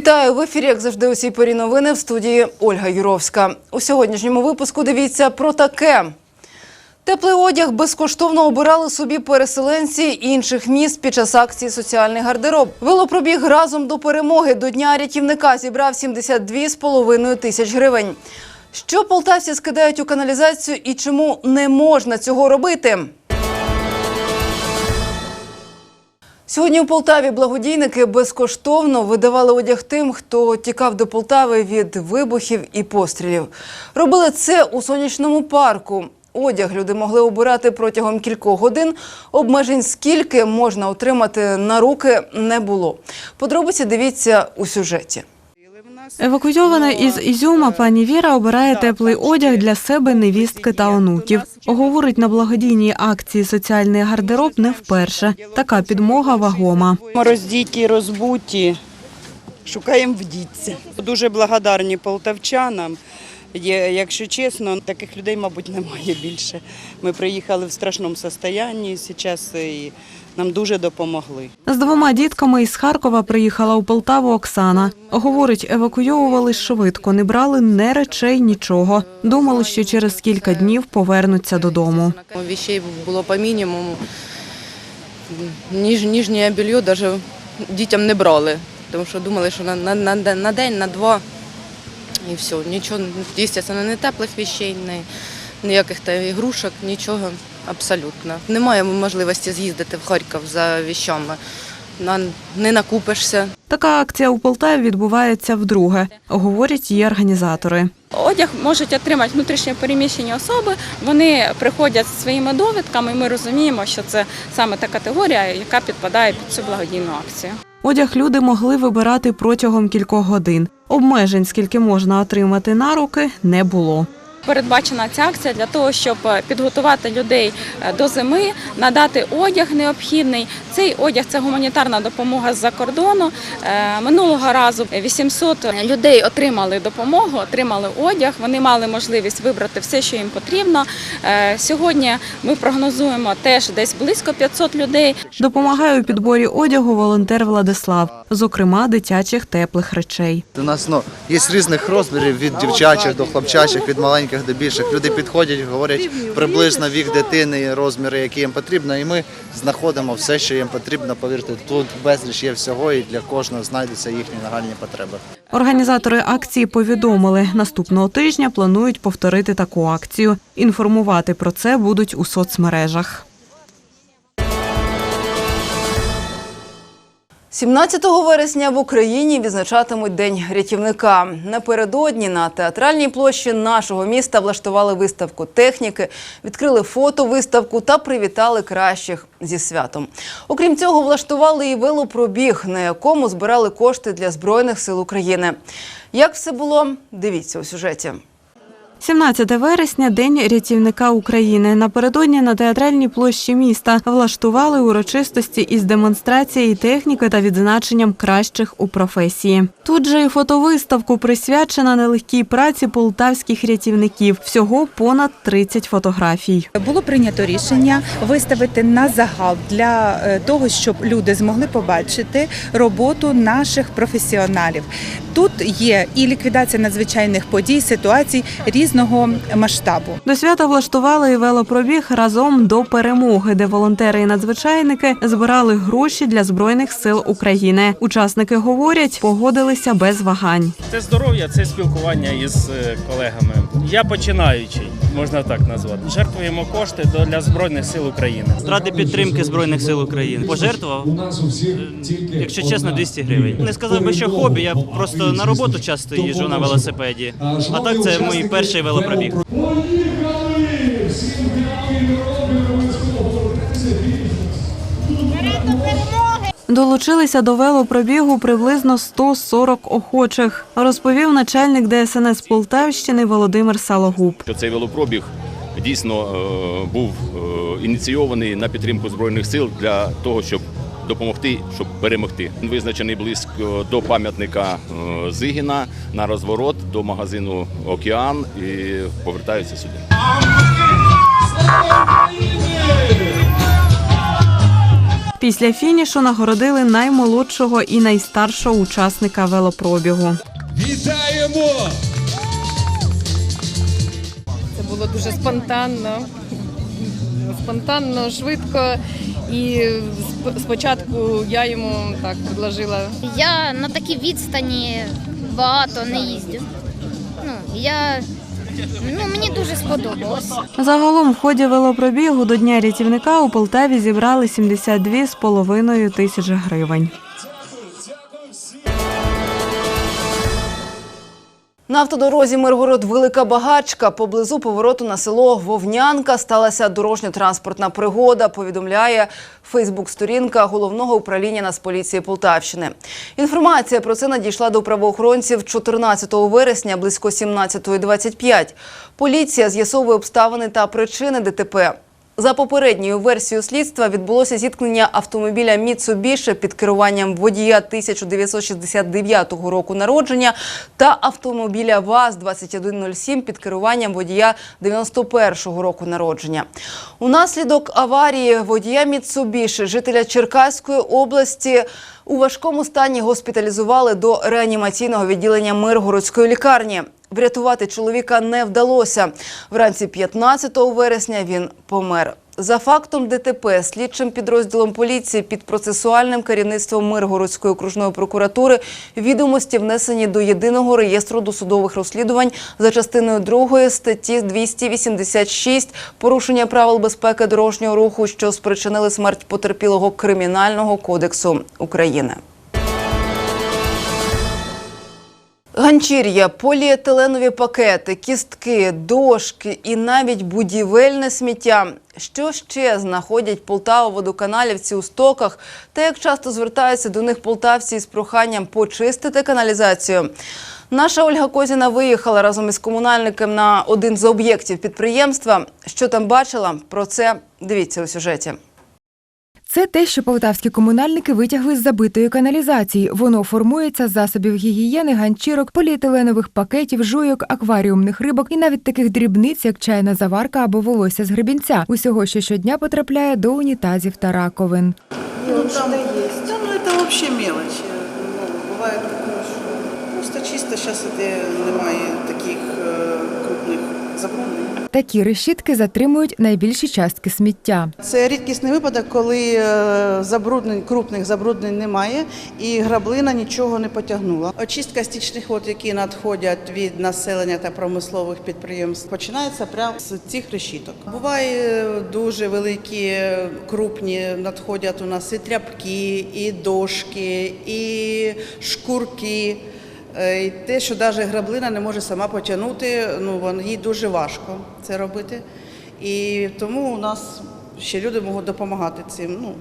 Вітаю в ефірі, як завжди, у цій порі новини в студії Ольга Юровська. У сьогоднішньому випуску дивіться про таке. Теплий одяг безкоштовно обирали собі переселенці інших міст під час акції Соціальний гардероб. Велопробіг разом до перемоги до дня рятівника зібрав 72,5 тисяч гривень. Що полтавці скидають у каналізацію і чому не можна цього робити? Сьогодні у Полтаві благодійники безкоштовно видавали одяг тим, хто тікав до Полтави від вибухів і пострілів. Робили це у сонячному парку. Одяг люди могли обирати протягом кількох годин. Обмежень скільки можна отримати на руки не було. Подробиці дивіться у сюжеті. Евакуйована із Ізюма пані Віра обирає теплий одяг для себе, невістки та онуків. Говорить, на благодійній акції соціальний гардероб не вперше. Така підмога вагома. Ми роздіті, розбуті, шукаємо вдіться. Дуже благодарні полтавчанам. Є, якщо чесно, таких людей, мабуть, немає більше. Ми приїхали в страшному стані зараз і нам дуже допомогли. З двома дітками із Харкова приїхала у Полтаву Оксана. Говорить, евакуйовували швидко, не брали не речей, нічого. Думали, що через кілька днів повернуться додому. Вещей було по мінімуму. Ніж, ніжнє белье навіть дітям не брали, тому що думали, що на, на, на, на день, на два і все. Нічого, звісно, не теплих вещей, не, ніяких та ігрушок, нічого абсолютно. Немає можливості з'їздити в Харків за вещами. Не накупишся. Така акція у Полтаві відбувається вдруге, говорять її організатори. Одяг можуть отримати внутрішньо переміщені особи. Вони приходять зі своїми довідками. і Ми розуміємо, що це саме та категорія, яка підпадає під цю благодійну акцію. Одяг люди могли вибирати протягом кількох годин. Обмежень, скільки можна отримати на руки, не було. Передбачена ця акція для того, щоб підготувати людей е, до зими, надати одяг необхідний. Цей одяг це гуманітарна допомога з-за кордону. Е, Минулого разу 800 людей отримали допомогу, отримали одяг. Вони мали можливість вибрати все, що їм потрібно. Е, Сьогодні ми прогнозуємо теж десь близько 500 людей. Допомагає у підборі одягу волонтер Владислав, зокрема дитячих теплих речей. У нас ну, є різних розмірів від дівчачих до хлопчачих, від маленьких до більших. Люди підходять, говорять приблизно вік дитини, розміри, які їм потрібно, і ми знаходимо все, що їм потрібно. Повірте, тут безліч є всього, і для кожного знайдуться їхні нагальні потреби. Організатори акції повідомили, наступного тижня планують повторити таку акцію. Інформувати про це будуть у соцмережах. 17 вересня в Україні відзначатимуть День рятівника. Напередодні на театральній площі нашого міста влаштували виставку техніки, відкрили фотовиставку та привітали кращих зі святом. Окрім цього, влаштували і велопробіг, на якому збирали кошти для Збройних сил України. Як все було, дивіться у сюжеті. 17 вересня – День рятівника України. Напередодні на театральній площі міста влаштували урочистості із демонстрацією техніки та відзначенням кращих у професії. Тут же і фотовиставку присвячена нелегкій праці полтавських рятівників. Всього понад 30 фотографій. Було прийнято рішення виставити на загал для е, того, щоб люди змогли побачити роботу наших професіоналів. Тут є і ліквідація надзвичайних подій, ситуацій різного масштабу. До свята влаштували і велопробіг разом до перемоги, де волонтери і надзвичайники збирали гроші для збройних сил України. Учасники говорять, погодилися без вагань. Це здоров'я, це спілкування із е, колегами. Я починаючий, можна так назвати. Жертвуємо кошти до- для Збройних сил України. Ради підтримки Збройних сил України. Пожертвував, е, якщо чесно, 200 гривень. Не сказав би, що хобі, я просто на роботу часто їжджу на велосипеді. А так це мій перший велопробіг. Долучилися до велопробігу приблизно 140 охочих, розповів начальник ДСНС Полтавщини Володимир Салогуб. цей велопробіг дійсно е, був е, ініційований на підтримку збройних сил для того, щоб допомогти, щоб перемогти. Він визначений близько до пам'ятника е, Зигіна на розворот до магазину Океан і повертаються сюди. Після фінішу нагородили наймолодшого і найстаршого учасника велопробігу. Вітаємо! Це було дуже спонтанно, спонтанно, швидко. І сп- спочатку я йому так предложила Я на такій відстані багато не їздю. Ну, я, ну, мені дуже сподобалось. Загалом в ході велопробігу до Дня рятівника у Полтаві зібрали 72,5 тисяч гривень. На автодорозі Миргород Велика Багачка поблизу повороту на село Вовнянка сталася дорожньо-транспортна пригода. Повідомляє Фейсбук-сторінка головного управління Нацполіції Полтавщини. Інформація про це надійшла до правоохоронців 14 вересня близько 17.25. Поліція з'ясовує обставини та причини ДТП. За попередньою версією слідства відбулося зіткнення автомобіля Mitsubishi під керуванням водія 1969 року народження та автомобіля ВАЗ-2107 під керуванням водія 91 року народження. Унаслідок аварії водія Mitsubishi, жителя Черкаської області, у важкому стані госпіталізували до реанімаційного відділення Миргородської лікарні. Врятувати чоловіка не вдалося. Вранці 15 вересня він помер. За фактом ДТП слідчим підрозділом поліції під процесуальним керівництвом Миргородської окружної прокуратури відомості внесені до єдиного реєстру досудових розслідувань за частиною 2 статті 286 порушення правил безпеки дорожнього руху, що спричинили смерть потерпілого Кримінального кодексу України. Ганчір'я, поліетиленові пакети, кістки, дошки і навіть будівельне сміття. Що ще знаходять Полтава-водоканалівці у стоках та як часто звертаються до них полтавці із проханням почистити каналізацію? Наша Ольга Козіна виїхала разом із комунальником на один з об'єктів підприємства. Що там бачила? Про це дивіться у сюжеті. Це те, що полтавські комунальники витягли з забитої каналізації. Воно формується з засобів гігієни, ганчірок, поліетиленових пакетів, жуйок, акваріумних рибок і навіть таких дрібниць, як чайна заварка або волосся з гребінця. Усього, що щодня потрапляє до унітазів та раковин. Ну, там. Да, ну вообще мелочи. Ну, бывает такое, що просто чисто зараз іде немає таких е, крупних забруднень. Такі решітки затримують найбільші частки сміття. Це рідкісний випадок, коли е, забруднень, крупних забруднень немає і граблина нічого не потягнула. Очистка стічних вод, які надходять від населення та промислових підприємств, починається прямо з цих решіток. Буває е, дуже великі, е, крупні надходять у нас і тряпки, і дошки, і шкурки. Е, І те, що навіть граблина не може сама потягнути, ну їй дуже важко це робити. І тому у нас ще люди можуть допомагати цим, ну,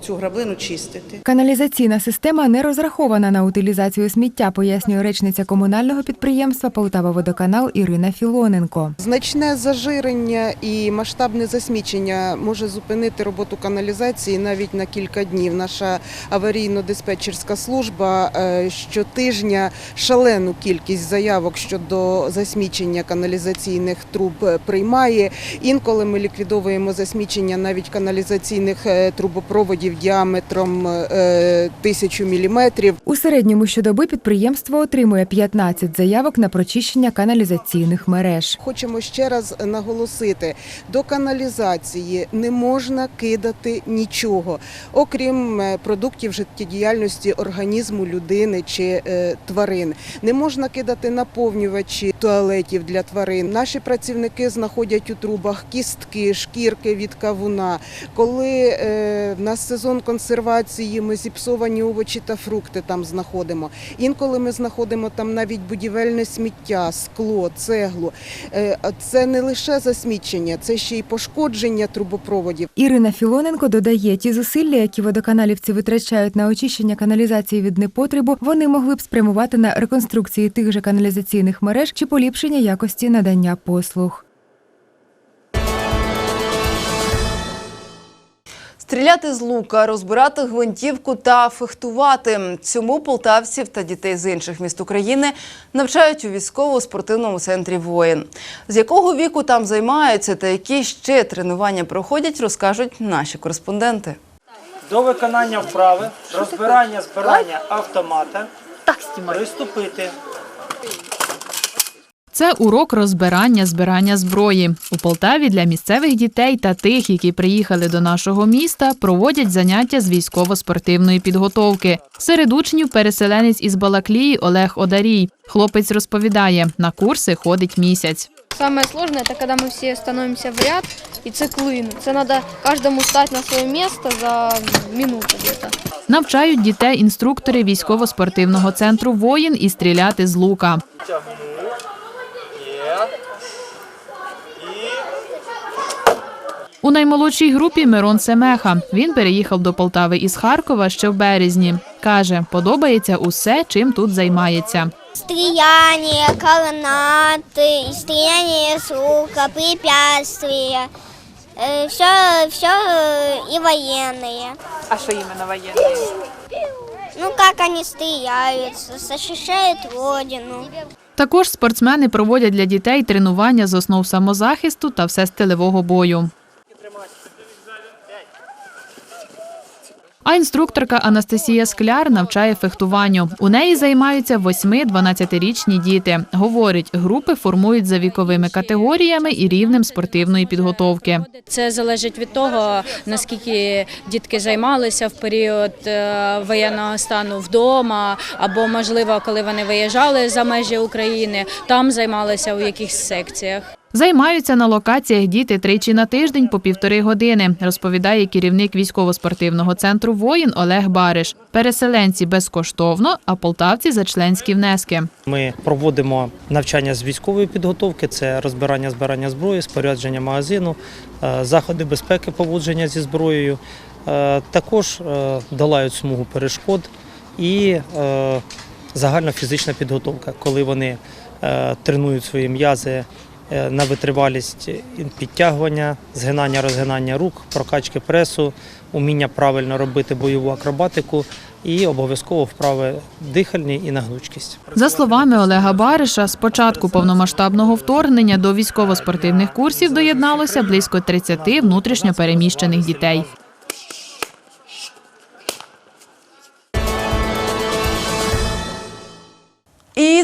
цю граблину чистити. Каналізаційна система не розрахована на утилізацію сміття, пояснює речниця комунального підприємства Полтава-Водоканал Ірина Філоненко. Значне зажирення і масштабне засмічення може зупинити роботу каналізації навіть на кілька днів. Наша аварійно-диспетчерська служба е, щотижня шалену кількість заявок щодо засмічення каналізаційних труб приймає. Інколи ми ліквідовуємо засмічення навіть каналізаційних е, трубопроводів діаметром е, тисячу міліметрів. У середньому щодоби підприємство отримує 15 заявок на прочищення каналізаційних мереж. Хочемо ще раз наголосити: до каналізації не можна кидати нічого, окрім е, продуктів життєдіяльності організму людини чи е, тварин. Не можна кидати наповнювачі туалетів для тварин. Наші працівники знаходять у трубах кістки, шкірки від кавуна. Коли е, в нас сезон консервації, ми зіпсовані овочі та фрукти там знаходимо. Інколи ми знаходимо там навіть будівельне сміття, скло, цеглу. Е, Це не лише засмічення, це ще й пошкодження трубопроводів. Ірина Філоненко додає, ті зусилля, які водоканалівці витрачають на очищення каналізації від непотребу, вони могли б спрямувати на реконструкції тих же каналізаційних мереж чи поліпшення якості надання послуг. Стріляти з лука, розбирати гвинтівку та фехтувати. Цьому полтавців та дітей з інших міст України навчають у військово-спортивному центрі воїн. З якого віку там займаються та які ще тренування проходять, розкажуть наші кореспонденти. До виконання вправи, розбирання, збирання автомата. Приступити. Це урок розбирання збирання зброї. У Полтаві для місцевих дітей та тих, які приїхали до нашого міста, проводять заняття з військово-спортивної підготовки. Серед учнів переселенець із Балаклії Олег Одарій. Хлопець розповідає, на курси ходить місяць. Самое сложное это когда мы все становимся в ряд и циклин. Это надо каждому стать на свое место за минуту где-то. Навчають дітей інструктори військово-спортивного центру воїн і стріляти з лука. У наймолодшій групі Мирон Семеха. Він переїхав до Полтави із Харкова ще в березні. Каже, подобається усе, чим тут займається. Стреяние, коронаты, стреяние с лука, препятствия. Все, все и военные. А що іменно воєнні? Ну, как они стреляют, защищают родину. Також спортсмени проводять для дітей тренування з основ самозахисту та всестилевого бою. А інструкторка Анастасія Скляр навчає фехтуванню. У неї займаються 8-12-річні діти. Говорить, групи формують за віковими категоріями і рівнем спортивної підготовки. Це залежить від того, наскільки дітки займалися в період е, воєнного стану вдома, або можливо, коли вони виїжджали за межі України, там займалися у якихось секціях. Займаються на локаціях діти тричі на тиждень по півтори години, розповідає керівник військово-спортивного центру воїн Олег Бариш. Переселенці безкоштовно, а полтавці за членські внески. Ми проводимо навчання з військової підготовки, це розбирання збирання зброї, спорядження магазину, е, заходи безпеки поводження зі зброєю. Е, Також е, долають смугу перешкод і загальна фізична підготовка, коли вони тренують свої м'язи на витривалість підтягування, згинання, розгинання рук, прокачки пресу, уміння правильно робити бойову акробатику і обов'язково вправи дихальні і на гнучкість. За словами Олега Бариша, з початку повномасштабного вторгнення до військово-спортивних курсів доєдналося близько 30 внутрішньо переміщених дітей.